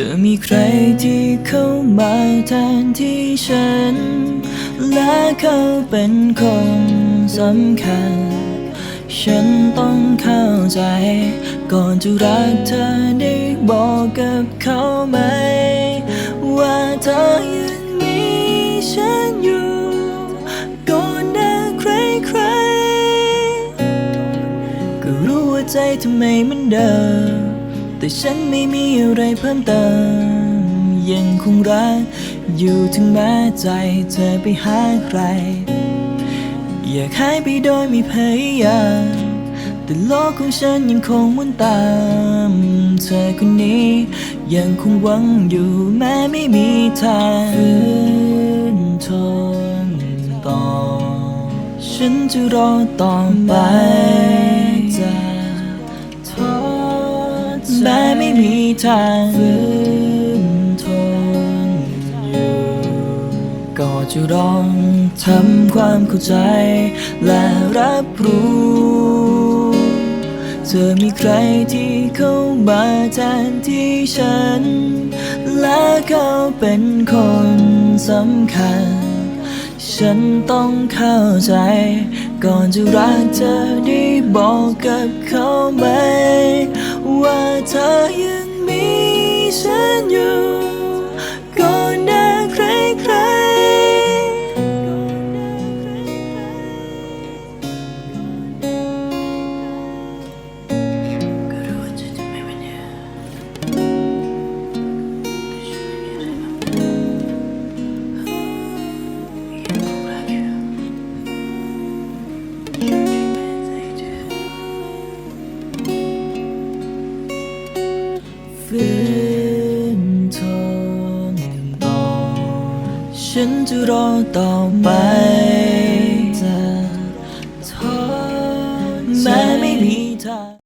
จะมีใครที่เข้ามาแทนที่ฉัน และเขาเป็นคนสำคัญ ฉันต้องเข้าใจ ก่อนจะรักเธอได้บอกกับเขาไหม ว่าเธอยังมีฉันอยู่ ก่อนหน้าใครใครๆก็รู้ว่าใจทำไมมันเดิม แต่ฉันไม่มีอะไรเพิ่มเติม ยังคงรัก อยู่ถึงแม้ใจเธอไปหาใคร อยากหายไปโดยไม่พยายามแต่โลกของฉันยังคงมุนตาม เธอคนนี้ ยังคงหวังอยู่แม้ไม่มีทางฝืนทนต่อ ฉันจะรอต่อไป ทางฝืนทนอยู่ก็จะลองทำความเข้าใจ และรับรู้ เธอมีใครที่เข้ามาแทนที่ฉัน และเขาเป็นคนสำคัญ ฉันต้องเข้าใจ ก่อนจะรักเธอได้บอกกับเขาไหม ว่าเธอยัง ฉันอยู่ก่อนหน้าใครใครก็รู้ว่าจะไม่เป็นอย่างฝืน ฉันจะรอต่อไป